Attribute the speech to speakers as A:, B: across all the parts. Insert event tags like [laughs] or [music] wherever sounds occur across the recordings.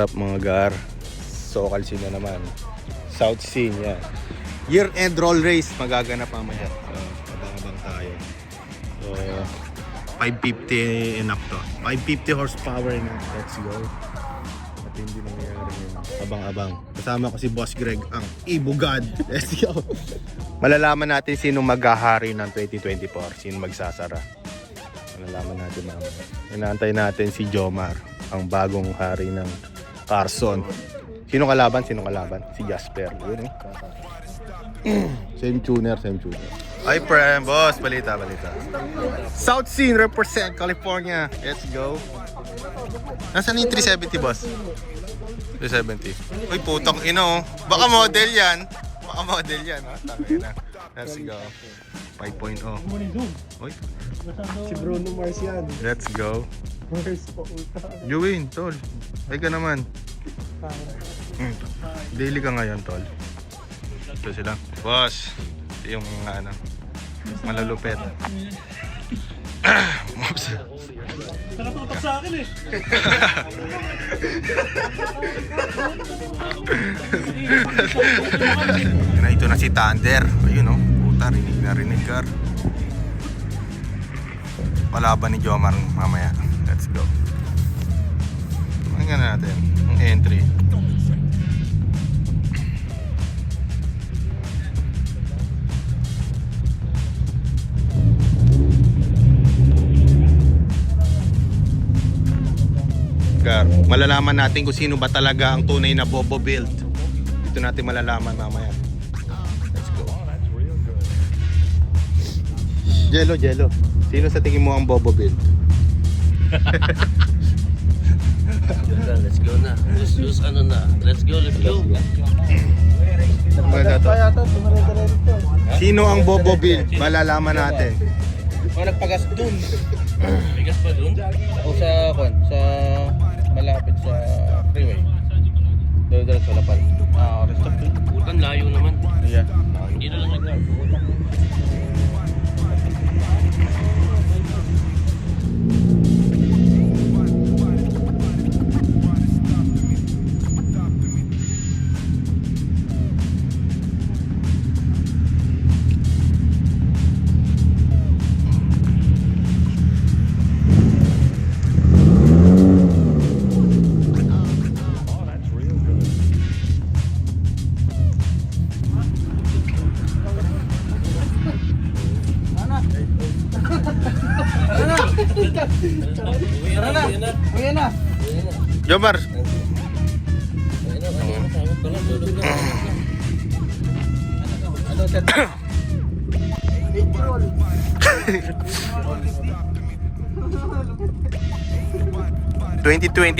A: up mga gar? Sokal na naman. South scene, yan. Year-end roll race, magaganap mamaya. So, abang-abang tayo. So, 550 and to. 550 horsepower up. Let's go. At hindi nangyayari yun. Abang-abang. Kasama ko si Boss Greg, ang Ibo God. [laughs] Let's go. Malalaman natin sino maghahari ng 2024. Sino magsasara. Malalaman natin mamaya. Inaantay natin si Jomar, ang bagong hari ng Carson. Sino kalaban? Sino kalaban? Si Jasper. Yun eh. [clears throat] same tuner, same tuner. Ay, Prem, boss. Balita, balita. South Scene represent California. Let's go. Nasaan yung 370, boss? 370. Uy, putang ina oh. Baka model yan. Baka model yan. Oh. Tangina. Let's go. 5.0. Uy,
B: Si Bruno Mars yan.
A: let's go.
B: Mars po.
A: You tol. Ay ka naman. Hmm. Daily ka ngayon, tol. Ito sila. Boss. Ito yung ano. Malalupet. Mops. [laughs]
B: Nakatutok sa akin eh. [laughs]
A: Na, ito na si Thunder. Ayun oh. Puta, rinig na rinig car. Palaban ni Jomar mamaya. Let's go. Tingnan natin ang entry. Malalaman natin kung sino ba talaga ang tunay na Bobo build. Ito natin malalaman mamaya. Let's go. Jello, Jello. Sino sa tingin mo ang Bobo build? [laughs]
C: Let's go na. Let's use ano na. Let's go, let's go.
A: Maganda to. Sino ang Bobo build? Malalaman natin.
D: O nagpagas dun.
C: Bigas pa dun?
D: O sa, kwan, sa malapit sa freeway. Dala-dala sa lapal. Ah, okay. Stop dun.
C: Putan layo naman.
D: Yeah.
C: Hindi na lang nag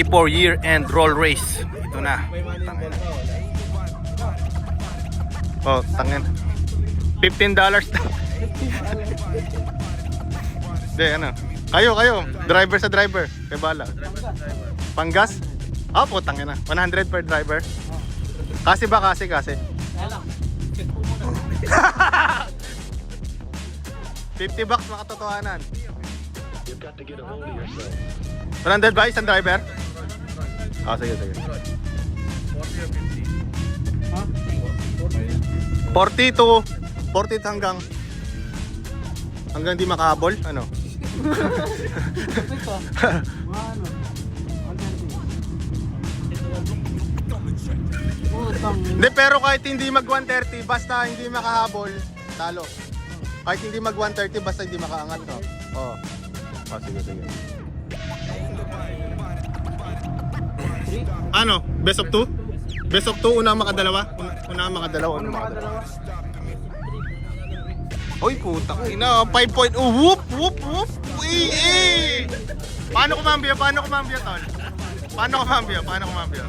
A: 2024 year-end roll race. Ito na. Tangin. Oh, tangin. 15 dollars daw. Hindi, ano. Kayo, kayo. Driver sa driver. Kay bala. Panggas? Ah, putang ina. 100 per driver. Kasi ba kasi kasi? 50 bucks makatotohanan. 100 ba isang driver? Ah, sige, sige. 40 to 40 hanggang hanggang di makahabol? Ano? Hindi, pero kahit hindi mag 130, basta hindi makahabol, talo. Kahit hindi mag 130, basta hindi makaangat, no? Oo. Oh. oh, sige, sige. Ano? Best of 2? Best of 2, una makadalawa? Una, makadalawa, una makadalawa? Uy, putang ina, 5 point, oh, whoop, whoop, whoop, uy, eh! Paano kumambyo? Paano kumambyo, tol? Paano kumambyo? Paano kumambyo?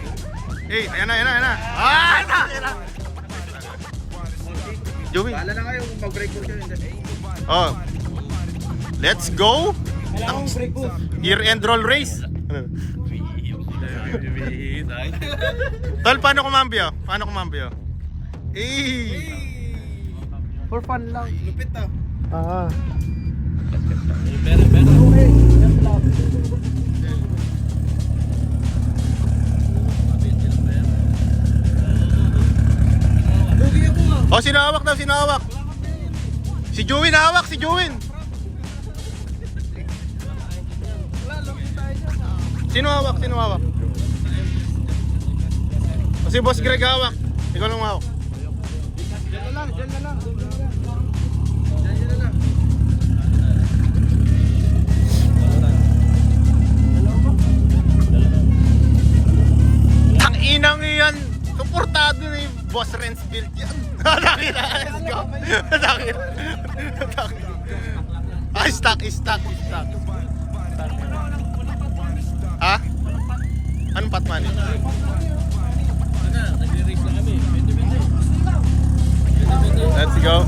A: Eh, ayan na, ayan na, ayan na. Ah, ayan na, ayan na. Joey.
D: Bahala na kayo kung mag-break ko siya.
A: Oh. Let's go. Year-end roll race. Tol, paano kumambyo? Paano kumambyo? Eh!
B: For fun lang.
D: Lupit ah.
B: Ah.
C: Pero, pero.
B: Okay.
A: Oh, sinawak daw, sinawak. Si Juwin nawak, si Juwin. Sino hawak? Sino hawak? Si Boss Greg hawak. Ikaw lang hawak.
B: Diyan na lang, diyan na lang.
A: Tang inang iyan. Suportado ni Boss Renz build yan. [laughs] Nakita, let's go. Nakita. Ah, stuck, stuck, stuck. Ha? Anong patman?
C: Ano, nagre-race
A: Let's go.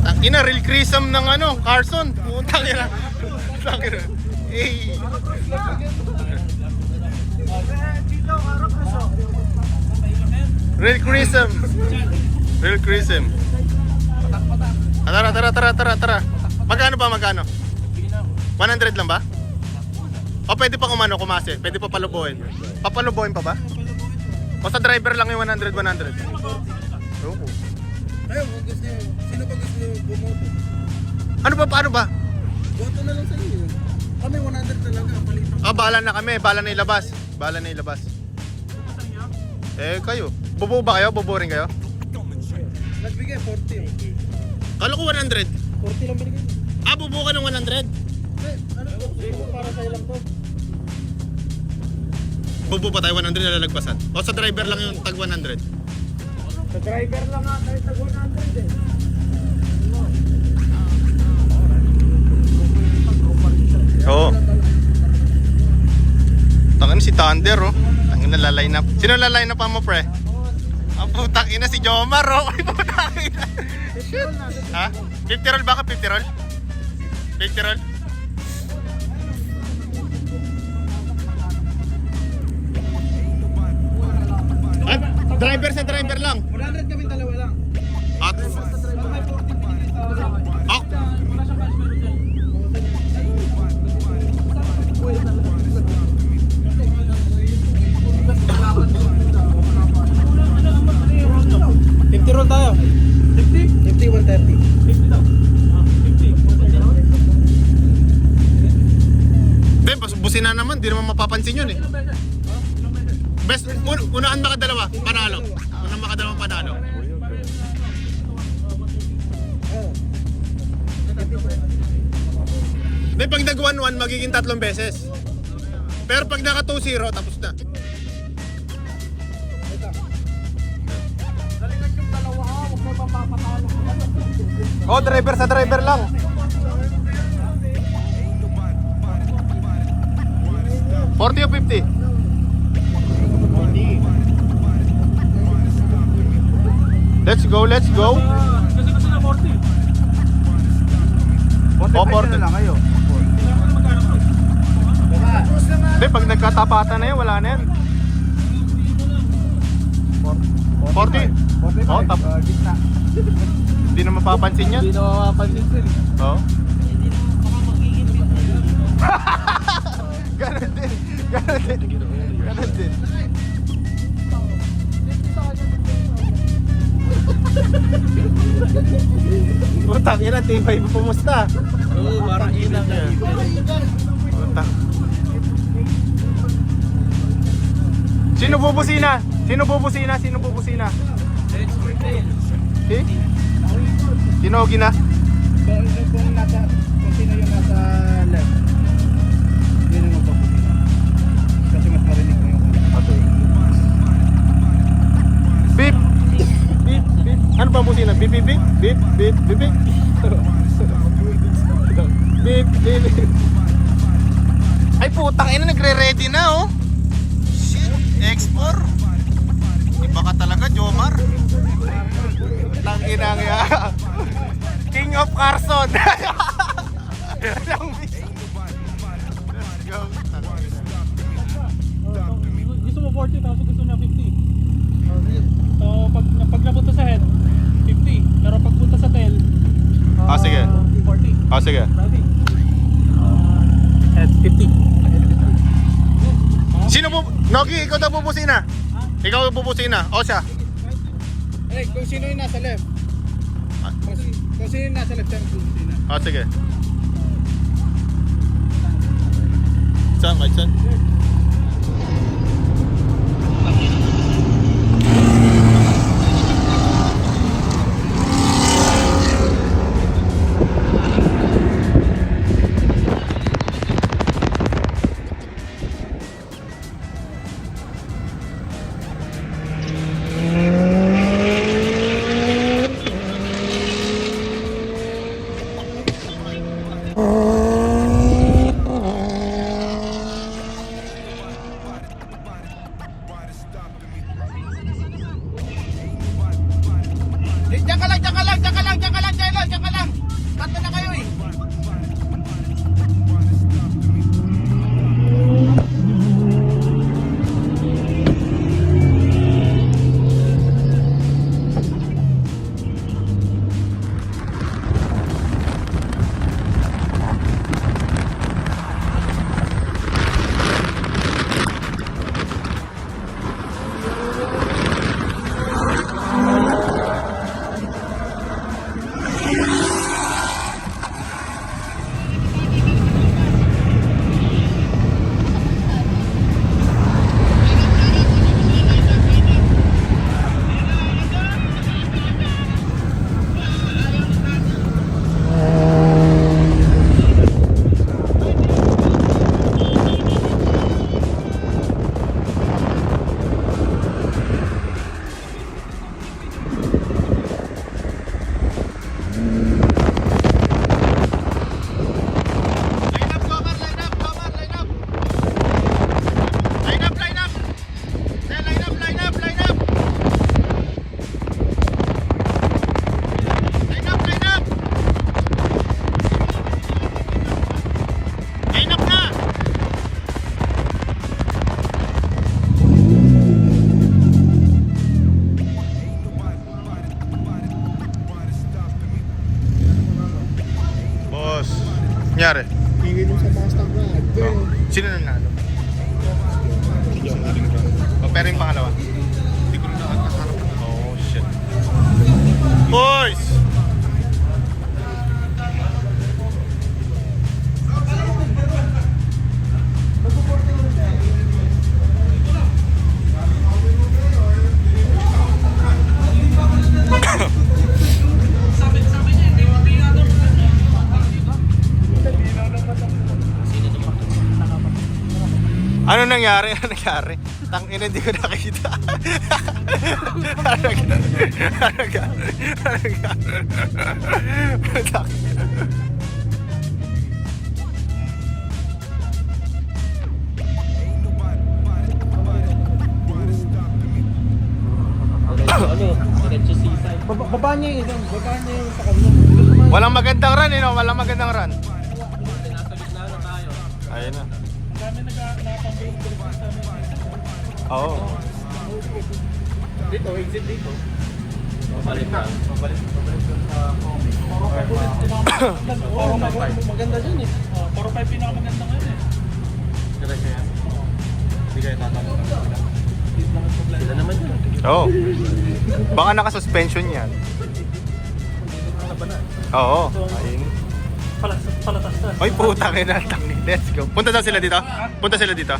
A: Tang ina, real Chrism ng ano, Carson. Putang ina. Tang ina. Eh.
B: Dito, harap na siya.
A: Real Chrism. Real Chrism. Ah, Tara, tara, tara, tara, tara. Magkano ba, magkano? 100 lang ba? O pwede pa kumano, kumase. Pwede pa palubuhin. Papalubuhin pa ba? Sa driver lang yung 100, 100. Oo.
D: Ayun, kung gusto nyo, sino ba gusto nyo bumoto?
A: Ano ba, paano ba?
D: Boto na lang sa inyo. Kami 100 talaga, palitan.
A: Ah, bahala na kami. Bahala na ilabas. Bahala na ilabas. Eh, kayo. Bubuo ba kayo? Bubuo rin kayo?
D: Nagbigay 40.
A: Kala ko 100.
D: 40 lang binigay.
A: Ah, bubuo ka ng 100?
D: Eh, ano para sa ilang to.
A: Bubuo pa tayo 100 na lalagpasan. O sa driver lang yung tag 100.
B: Sa driver lang nga kahit sa 100 eh.
A: Oo. Tangan si Thunder, oh. Tangin na line up. Sino line up mo, pre? Ang putang ina si Jomar, oh. [laughs] Ay, putang ina. Shit. Ha? 50 roll ba ka? 50 roll? 50 roll? Ah, driver sa driver lang.
D: 100 kami dalawa lang.
A: At, oh,
D: Fifty roll tayo. 50? 50, 130.
A: Be, bas busin na naman, di naman mapapansin yun eh. Best, un unaan makadalawa, panalo. Unang makadalawa, panalo. Be, pag nag 1-1, magiging tatlong beses. Pero pag naka 2-0, tapos na.
B: Galingan yung dalawa ha, huwag mo mapapatalo.
A: Oh, driver sa driver lang. Forty o 50? Let's go, let's go.
B: Kasi kasi na 40.
A: Oh, 40.
B: lang kayo.
A: Hindi, pag nagkatapatan na yan, wala na yan. 40.
B: 45.
A: Oh, tap-
B: Uh, gitna.
A: Hindi na mapapansin yan.
B: Hindi na makapansin [laughs] din.
A: Oo. Ganon din. Ganon din. Putang ina, tibay mo pumusta.
C: Oo, parang ilang yan.
A: Putang. Sino bubusina? Sino bubusina? Sino bubusina? Si? Sino gina?
B: So, kung nasa, kung sino yung nasa left, yun yung magpapusin. Kasi mas marinig mo yung
A: Beep! Beep! Ano ba busina? Beep, beep, beep? Beep, beep, beep, beep? beep, beep, beep. Ay putang ina, nagre-ready na oh. Shit, X4. Iba ka talaga, Jomar. Tang ina nga. King of Carson. [laughs]
E: Gusto mo 40,000, gusto niya 50. So, pag, pag nabot sa head, 50. Pero pag punta sa tail,
A: Ah, sige.
E: 40.
A: Oh, sige.
E: Ready? Uh, head 50.
A: Sino po? Nogi, ikaw daw bubusina. Ikaw bubusina. O siya.
D: Eh, kung sino yung nasa left?
B: Kasi, kasi yung nasa left hand busina.
A: Ah, sige. Saan, kahit saan?
B: Diyan Tatlo na kayo eh. Nangyari?
A: Ano nangyari? Tang ina, hindi ko nakita. ano? Ano? Ano
C: ano, diretso seaside.
B: Baba, baba niya yung isang, baba niya yung sa kanila.
A: Walang magandang run, eh, no? Walang magandang run.
C: Gitna na tayo.
A: Ayun na.
E: Ang dami nag-nakapang-break sa amin.
A: Oo.
B: Dito, exit dito.
C: Papalit na.
E: Puro
B: Maganda dyan eh.
E: Oh, pa yung pinakamaganda ngayon eh.
C: Sila naman yun.
A: Oo. Baka naka-suspension yan. Oo. Ayun.
E: Palas, palatas na.
A: Oy, puta kayo na. Tangin. Let's go. Punta daw sila dito? Punta sila dito?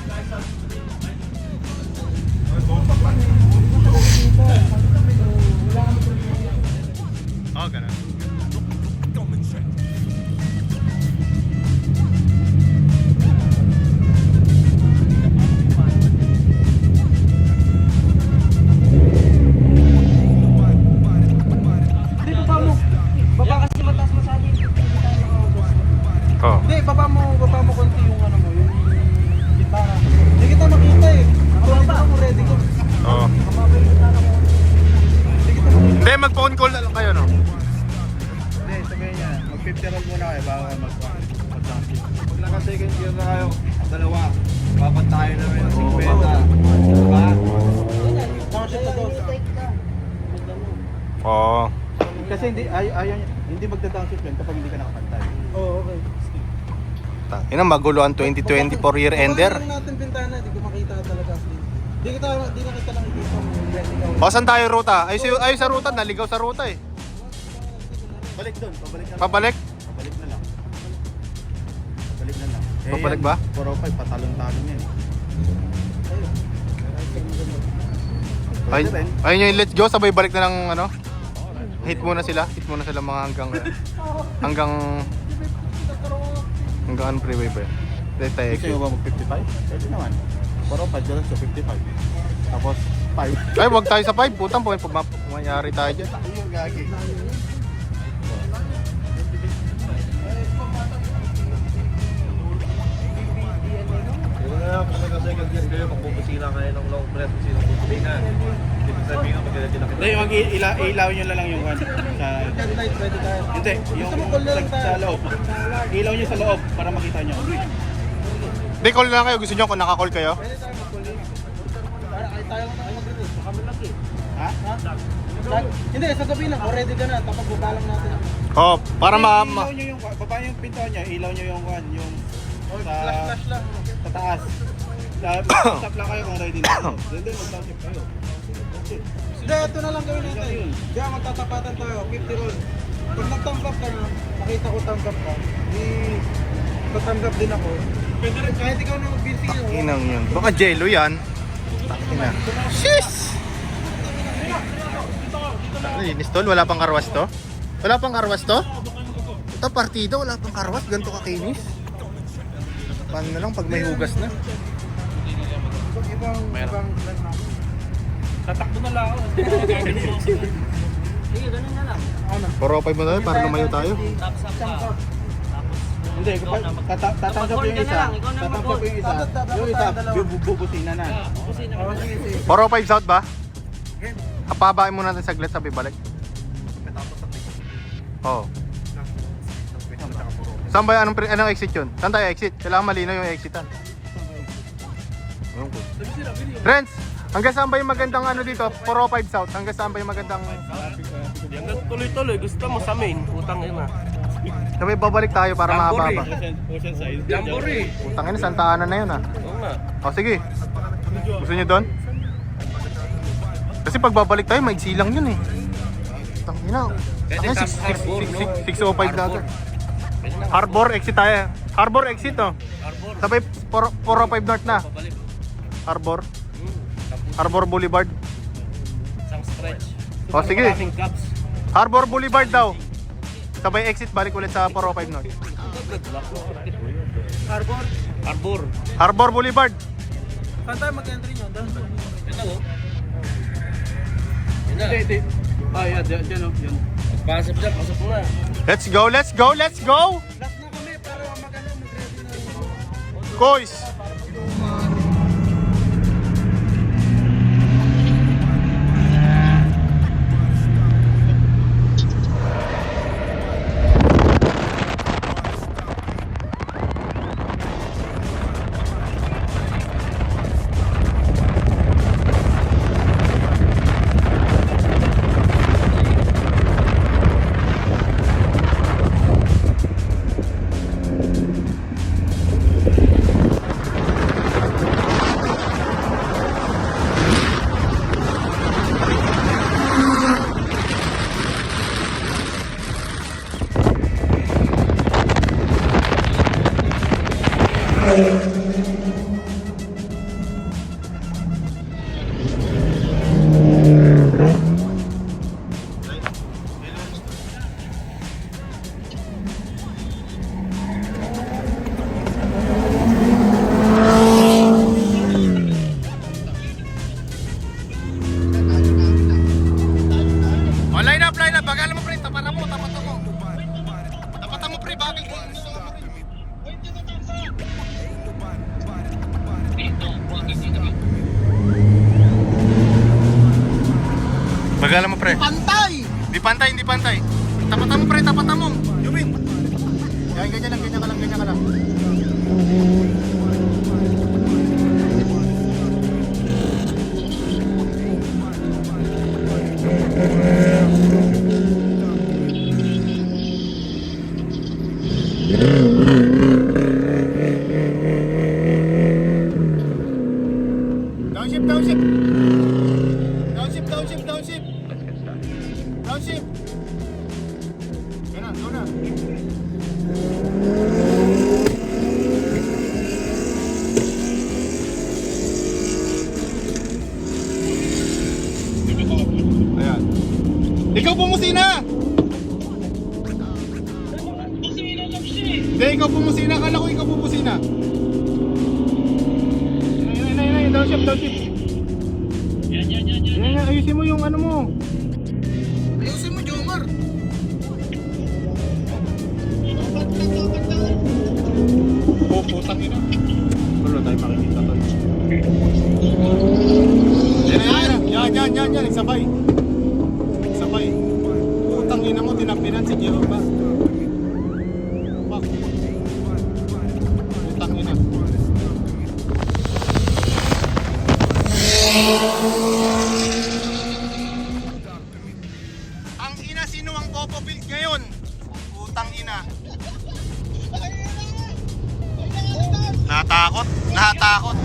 A: Oh, ganun.
B: 50 roll muna kayo bago mag mag-dumping. Pag naka second gear na kayo, dalawa, dapat na rin ng 50. Diba? Portion na to.
A: Oo.
B: Kasi hindi ay ayaw hindi magda-downshift yan kapag hindi ka nakapantay. Oo, oh, okay.
A: Ina magulo ang 2024 year ender.
B: Ano natin bintana, hindi ko makita talaga. Hindi kita hindi nakita lang dito.
A: O saan tayo ruta? Ay, ay sa ruta, naligaw sa ruta eh.
B: Pabalik doon, pabalik na lang.
A: Pabalik?
B: Pabalik na lang. Pabalik na lang. Eh,
A: Pabalik ba?
B: 405, patalong-talong yan.
A: Ay, ayun yung let's go, sabay balik na ng ano. Hit muna sila, hit muna sila mga hanggang [laughs] hanggang hanggang ano freeway ba yun? Dahil tayo
B: Gusto nyo ba mag-55? Pwede naman. 405, dyan sa 55. Tapos, 5.
A: Ay, wag tayo sa 5, putang po, pumayari tayo dyan.
B: Ayun, gagi.
C: Yung nga, kung nag-second gear kayo, magbubusina kayo ng long breath kasi nung bubusina. Ibig sabihin ng pagkakita na
B: Hindi, mag ila ilaw nyo na lang yung ano. Sa... pwede tayo. Hindi, yung sa, sa loob. Ilaw nyo sa loob para makita nyo.
A: Di, call na lang kayo, gusto nyo kung naka-call kayo?
B: Ha?
D: Hindi, sasabihin lang, ready ka na, tapos babalang natin.
A: Oh, para ma...
B: Ilaw nyo yung, baba yung pinto nyo, ilaw nyo yung one, yung sa,
D: Flash, flash lang.
B: Sa taas. Sa- Stop lang kayo kung ready na. Then, then, mag-stop kayo.
D: Hindi, ito na lang gawin natin. Diyan, magtatapatan tayo, 50 roll. Pag nagtanggap ka na, nakita ko tanggap ka, di tatanggap din ako. Pwede rin, kahit ikaw na mag-busy yun.
A: Inang yun. Baka jello yan. Ina. Shish! Ano yun, Tol? Wala pang karwas to? Wala pang karwas to? Ito, partido, wala pang karwas. Ganito kakinis. Paano na lang pag may hugas na?
D: Ibang, ibang, ibang,
E: Tatakbo na lang ako.
F: Sige, ganun na lang.
A: 405 mo tayo para lumayo tayo.
F: Tapos ka.
B: Hindi, kapag tata- tatanggap yung
F: na
B: isa,
F: lang, na
B: tatanggap yung isa, yung isa, bubusina na.
F: Na.
D: Oh, sige, sige.
A: 405 south ba? Kapabain muna natin saglit, sabi balik. Oo. Oh. Saan ba, anong, pre- anong exit yun? Saan tayo exit? Kailangan malinaw yung exitan. Ewan ko. Friends, hanggang saan ba yung magandang ano dito? 405 South. Hanggang saan ba yung magandang...
C: Hanggang tuloy-tuloy, gusto mo sa main, putang ina.
A: Sabay babalik tayo para mahaba pa.
B: Ocean side.
C: Jamboree.
A: Putang ina, Santa Ana na yun ah.
C: Oo nga.
A: O sige. Gusto niyo doon? Kasi pag babalik tayo, maigsi lang yun eh. Six-
C: no?
A: six- 605 na agad. Harbor exit tayo. Harbor exit oh.
C: Harbor.
A: Sabay 4- 405 north na. Harbor.
C: Hmm.
A: Harbor Boulevard.
C: isang stretch.
A: O sige. Harbor Boulevard daw. Sabay exit balik ulit sa 405 north.
D: Harbor.
C: Harbor.
A: Harbor Boulevard.
D: Saan tayo mag-entry nyo? Doon.
C: Ito oh.
B: Hindi. Ah, yan, dyan, dyan, oh, yan.
C: Pasok dyan, pasok na.
A: Let's go, let's go, let's go!
D: Last na kami para mag-ano, mag-ready na.
A: Koys! Oh, Ikaw pumusina! Hindi, ikaw pumusina. Akala ko ikaw pumusina. Ayun, ayun, ayun, ayun. Downshift, downshift. Yan, yan, yan, yan. Yan. Ayusin mo yung ano mo. Natakot, natakot.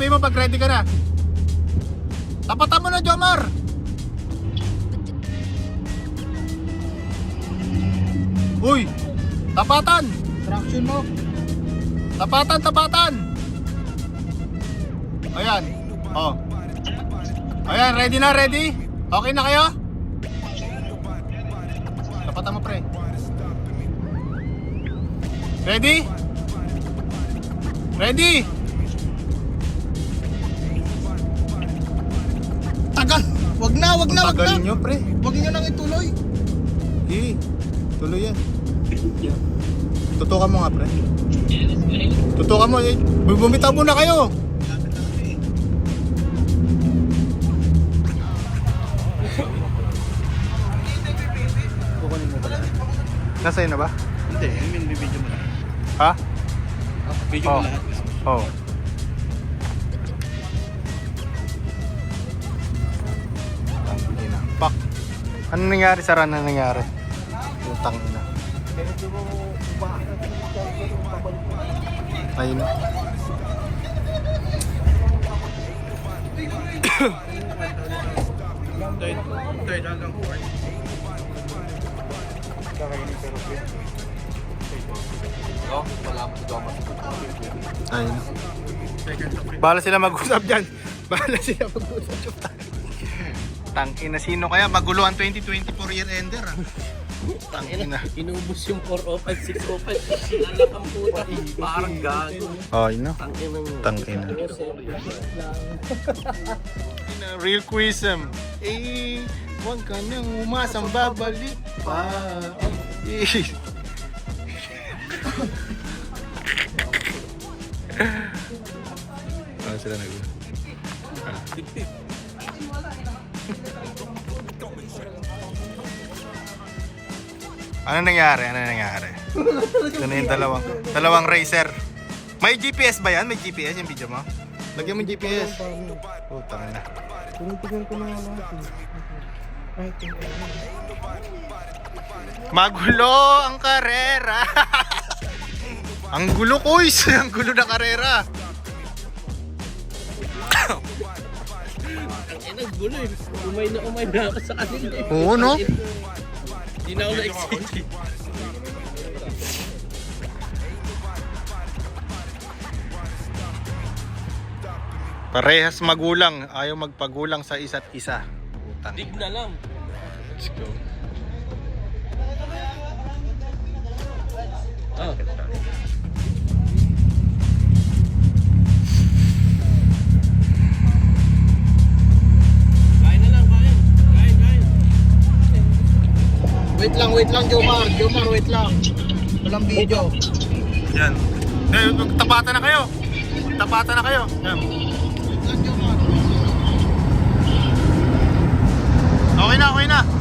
A: Sabihin mo pag ready ka na. Tapatan mo na, Jomar! Uy! Tapatan!
D: Traction mo.
A: Tapatan, tapatan! Ayan. Oh. Ayan, ready na, ready? Okay na kayo? Tapatan mo, pre. Ready? Ready?
D: Wag na, wag na, wag na.
A: Tagalin nyo, pre.
D: Wag niyo nang ituloy.
A: Eh, tuloy yan. Tutukan mo nga, pre. Tutukan mo. Eh. Bumitaw muna kayo.
B: Kukunin mo pala.
A: Nasa na ba?
B: Hindi, I mean, bibidyo mo lahat.
A: Ha?
B: Video
A: Oh.
B: mo lahat.
A: Oo. Oh. Ano nangyari sa run na nangyari? Putang ina. Ayun.
B: Third, third hanggang fourth.
A: Ayun na. Bahala sila mag-usap dyan. Bahala sila mag-usap dyan. Tangina, sino kaya? Magulo ang 2024 year ender ah. [laughs] Tangina.
F: Inubos yung 405, 605. Anak ang puta. Parang gago.
A: Oh.
F: Tangin ng...
A: Tangina. Tangina, Real quizem. Eh, huwag ka nang umasang babalik pa. Eh. Ano sila nag Ano nangyari? Ano nangyari? Ito na yung dalawang, dalawang racer. May GPS ba yan? May GPS yung video mo? Lagyan mo GPS. Putang na.
D: Tinitignan ko na nga lahat.
A: Magulo ang karera. [laughs] ang gulo koys, [laughs] ang gulo na karera.
F: Eh, naggulo eh. Umay na umay na ako sa kanila eh.
A: Oo, no?
F: Hindi na ako na-excite.
A: Parehas magulang, ayaw magpagulang sa isa't isa. Putang.
F: Dig na lang.
A: Let's go.
F: Ah.
D: Wait lang, wait lang, Jomar. Jomar, wait lang. Walang video.
A: Yan. Eh, Tapatan na kayo. Tapatan na kayo. Yan. Okay na, okay na.